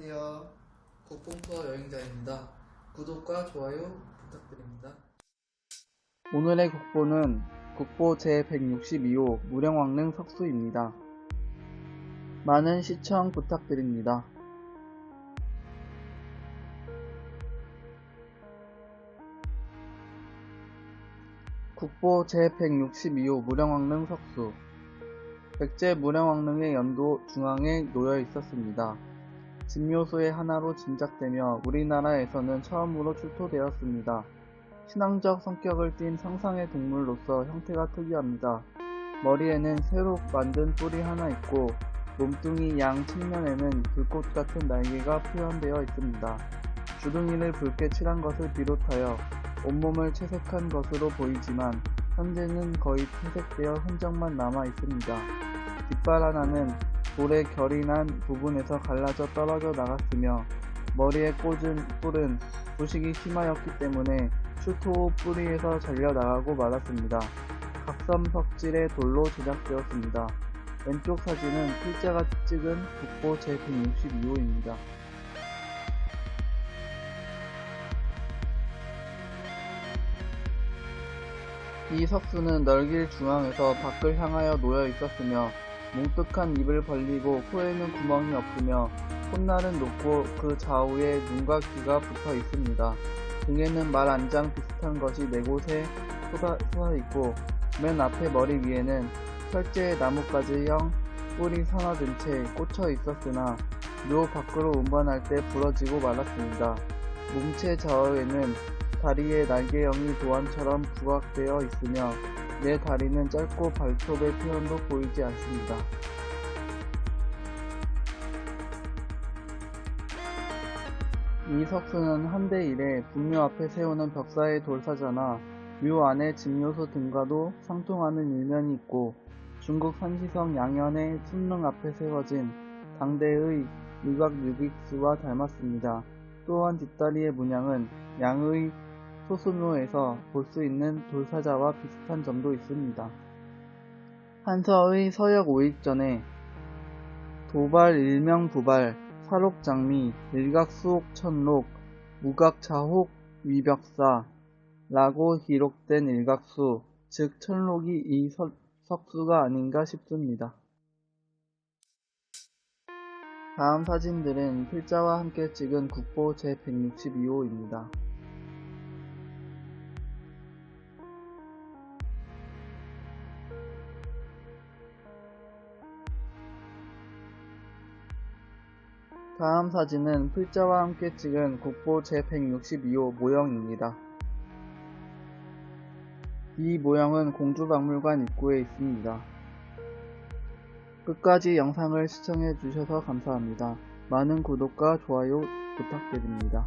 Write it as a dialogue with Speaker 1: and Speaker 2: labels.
Speaker 1: 안녕하세요. 국뽕투어 여행자입니다. 구독과 좋아요 부탁드립니다. 오늘의 국보는 국보 제162호 무령왕릉 석수입니다. 많은 시청 부탁드립니다. 국보 제162호 무령왕릉 석수 백제 무령왕릉의 연도 중앙에 놓여 있었습니다. 진묘소의 하나로 짐작되며 우리나라에서는 처음으로 출토되었습니다. 신앙적 성격을 띤 상상의 동물로서 형태가 특이합니다. 머리에는 새로 만든 뿔이 하나 있고 몸뚱이 양 측면에는 불꽃 같은 날개가 표현되어 있습니다. 주둥이를 붉게 칠한 것을 비롯하여 온몸을 채색한 것으로 보이지만 현재는 거의 퇴색되어 흔적만 남아 있습니다. 깃발 하나는 돌에 결이 난 부분에서 갈라져 떨어져 나갔으며 머리에 꽂은 뿔은 부식이 심하였기 때문에 후 뿌리에서 잘려 나가고 말았습니다. 각섬 석질의 돌로 제작되었습니다. 왼쪽 사진은 필자가 찍은 국보 제162호입니다. 이 석수는 널길 중앙에서 밖을 향하여 놓여 있었으며 뭉뜩한 입을 벌리고 코에는 구멍이 없으며 콧날은 높고 그 좌우에 눈과 귀가 붙어 있습니다. 등에는 말 안장 비슷한 것이 네 곳에 쏟아, 쏟아 있고 맨 앞에 머리 위에는 철제 나뭇가지형 뿔이 서너든 채 꽂혀 있었으나 묘 밖으로 운반할 때 부러지고 말았습니다. 몸체 좌우에는 다리에 날개형이 도안처럼 부각되어 있으며 내 다리는 짧고 발톱의 표현도 보이지 않습니다. 이 석수는 한대 이래 분묘 앞에 세우는 벽사의 돌사자나 묘 안에 진묘소 등과도 상통하는 일면이 있고 중국 산시성 양현의 순릉 앞에 세워진 당대의 유각유객수와 닮았습니다. 또한 뒷다리의 문양은 양의 소수묘에서 볼 수 있는 돌사자와 비슷한 점도 있습니다. 한서의 서역 5일전에 도발 일명부발 사록장미 일각수옥천록 무각자혹 위벽사 라고 기록된 일각수 즉 천록이 이 서- 석수가 아닌가 싶습니다. 다음 사진들은 필자와 함께 찍은 국보 제162호입니다. 다음 사진은 필자와 함께 찍은 국보 제162호 모형입니다. 이 모형은 공주박물관 입구에 있습니다. 끝까지 영상을 시청해 주셔서 감사합니다. 많은 구독과 좋아요 부탁드립니다.